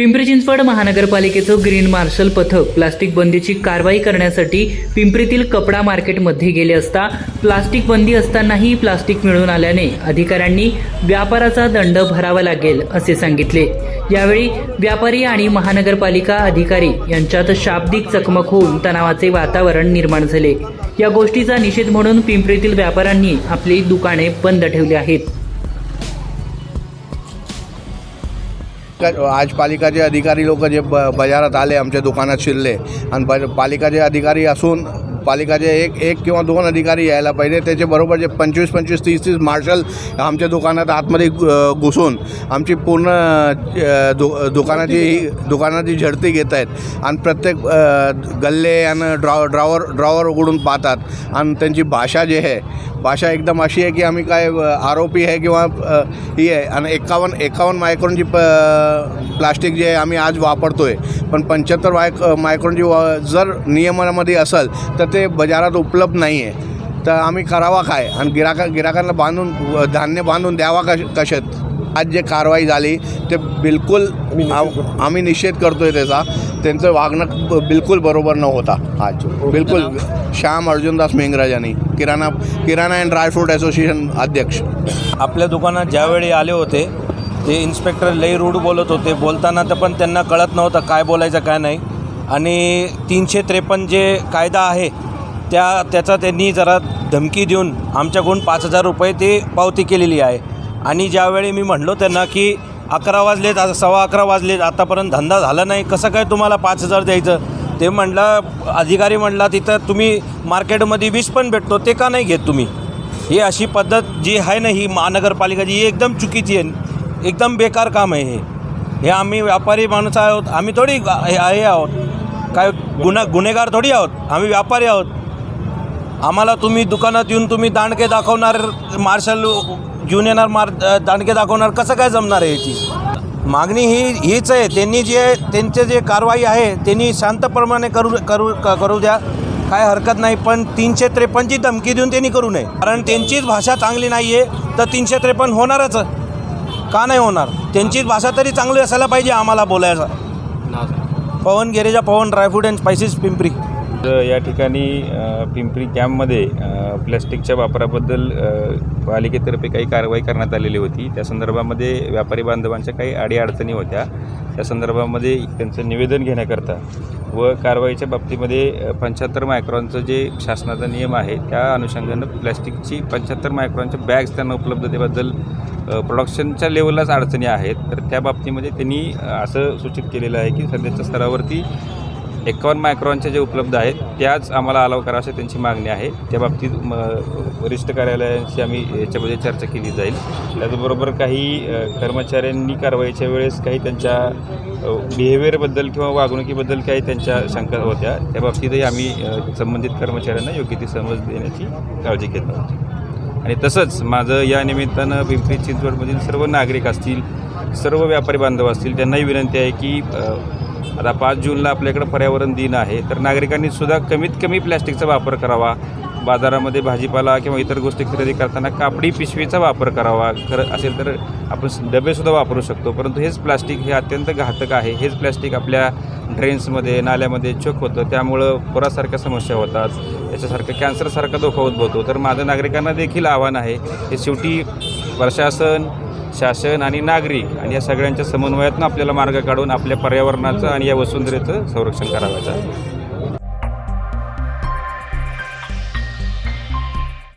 पिंपरी चिंचवड महानगरपालिकेचं green marshal पथक plastic बंदीची कारवाई करण्यासाठी पिंपरीतील कपडा मार्केटमध्ये गेले असता प्लास्टिक बंदी असतानाही प्लास्टिक मिळून आल्याने अधिकाऱ्यांनी व्यापाराचा दंड भरावा लागेल असे सांगितले. यावेळी व्यापारी आणि महानगरपालिका अधिकारी यांच्यात शाब्दिक चकमक होऊन तणावाचे वातावरण निर्माण झाले. या गोष्टीचा निषेध म्हणून पिंपरीतील व्यापाऱ्यांनी आपली दुकाने बंद ठेवली आहेत. पालिका आज पालिकाचे अधिकारी लोक जे ब बाजारात आले आमच्या दुकानात शिरले आणि ब पालिकाचे अधिकारी असून पालिकाचे एक एक किंवा दोन अधिकारी यायला पाहिजे. त्याचे बरोबर जे पंचवीस पंचवीस तीस तीस मार्शल आमच्या दुकानात आतमध्ये घु- घुसून आमची पूर्ण दु दुकानाची दुकानाची झडती घेत आहेत. आणि प्रत्येक गल्ले आणि ड्रॉ ड्रॉवर ड्रॉवर उघडून पाहतात. आणि त्यांची भाषा जी आहे भाषा एकदम अशी आहे की आम्ही काय आरोपी आहे किंवा ही आहे. आणि एकावन्न एकावन्न मायक्रोनची प प्लास्टिक जे आहे आम्ही आज वापरतो आहे पण पंच्याहत्तर मायक मायक्रॉनची वा जर नियमनामध्ये असेल तर ते बाजारात उपलब्ध नाही आहे तर आम्ही करावा काय? आणि गिराका गिराकांना बांधून धान्य बांधून द्यावा कश कशात? आज जे कारवाई झाली ते बिलकुल आम- आम्ही निषेध करतो आहे त्याचा. त्यांचं वागणं बिलकुल बरोबर न होता. आज. बिलकुल. Shyam Arjundas Mengrajani Kirana Kirana and dry fruit association अध्यक्ष. आपल्या दुकानात ज्यावेळी आले होते ते इन्स्पेक्टर लई रूढ बोलत होते. बोलताना तर पण त्यांना कळत नव्हतं काय बोलायचं काय नाही. आणि तीनशे त्रेपन्न जे कायदा आहे त्या त्याचा त्यांनी जरा धमकी देऊन आमच्याकडून पाच हजार रुपये ते पावती केलेली आहे. आणि ज्यावेळी मी म्हणलो त्यांना की अकरा वाजलेत आता सव्वा अकरा वाजलेत आतापर्यंत धंदा झाला नाही कसं काय तुम्हाला पाच हजार द्यायचं? ते म्हणलं अधिकारी म्हणला तिथं तुम्ही मार्केटमध्ये वीस पण भेटतो ते का नाही घेत तुम्ही? ही अशी पद्धत जी आहे ना ही महानगरपालिका जी एकदम चुकीची आहे. एकदम बेकार काम आहे हे. हे आम्ही व्यापारी माणूस आहोत आम्ही थोडी हे हे आहोत. काय गुन्हा गुन्हेगार थोडी आहोत आम्ही व्यापारी आहोत. आम्हाला तुम्ही दुकानात येऊन तुम्ही दांडके दाखवणार मार्शल घेऊन येणार मार दांडके दाखवणार कसं काय जमणार आहे याची? मागणी ही हीच आहे त्यांनी जे त्यांचे जे कारवाई आहे त्यांनी शांतप्रमाणे करू करू क- करू द्या. काय हरकत नाही पण तीनशे त्रेपन्नची धमकी देऊन त्यांनी करू नये. कारण त्यांचीच भाषा चांगली नाही आहे तर तीनशे त्रेपन्न होणारच. का नाही होणार? त्यांचीच भाषा तरी चांगली असायला पाहिजे आम्हाला बोलायचं Pawan Gereja Pawan dry fruit and spices Pimpri. तर या ठिकाणी पिंपरी कॅम्पमध्ये प्लॅस्टिकच्या वापराबद्दल पालिकेतर्फे काही कारवाई करण्यात आलेली होती. त्या संदर्भामध्ये व्यापारी बांधवांच्या काही अडीअडचणी होत्या. त्या संदर्भामध्ये त्यांचं निवेदन घेण्याकरता व कारवाईच्या बाबतीमध्ये पंच्याहत्तर मायक्रॉनचं जे शासनाचा नियम आहे त्या अनुषंगानं प्लॅस्टिकची पंच्याहत्तर मायक्रॉनच्या बॅग्स त्यांना उपलब्धतेबद्दल प्रोडक्शनच्या लेवललाच अडचणी आहेत. तर त्या बाबतीमध्ये त्यांनी असं सूचित केलेलं आहे की सध्याच्या स्तरावरती एकावन्न मायक्रॉनच्या जे उपलब्ध आहेत त्याच आम्हाला अलाव करा अशी त्यांची मागणी आहे. त्या बाबतीत म वरिष्ठ कार्यालयांशी आम्ही याच्यामध्ये चर्चा केली जाईल. त्याचबरोबर काही कर्मचाऱ्यांनी कारवाईच्या वेळेस काही त्यांच्या बिहेवियरबद्दल किंवा वागणुकीबद्दल काही त्यांच्या शंका होत्या. त्या बाबतीतही आम्ही संबंधित कर्मचाऱ्यांना योग्य ती समज देण्याची काळजी घेत आहोत. आणि तसंच माझं या निमित्तानं पिंपरी चिंचवडमधील सर्व नागरिक असतील सर्व व्यापारी बांधव असतील त्यांनाही विनंती आहे की आता पाच जूनला आपल्याकडं पर्यावरण दिन आहे तर नागरिकांनी सुद्धा कमीत कमी प्लॅस्टिकचा वापर करावा. बाजारामध्ये भाजीपाला किंवा इतर गोष्टी खरेदी करताना कापडी पिशवीचा वापर करावा. खरं असेल तर आपण डबेसुद्धा वापरू शकतो परंतु हेच प्लास्टिक हे अत्यंत घातक आहे. हेच प्लॅस्टिक आपल्या ड्रेन्समध्ये नाल्यामध्ये चोक होतं त्यामुळं पुरासारख्या समस्या होतात. याच्यासारखं कॅन्सरसारखा धोका उद्भवतो. तर माझं नागरिकांना देखील आव्हान आहे हे शेवटी प्रशासन शासन आणि नागरिक आणि या सगळ्यांच्या समन्वयातून आपल्याला मार्ग काढून आपल्या पर्यावरणाचं आणि या वसुंधरेचं संरक्षण करावायचं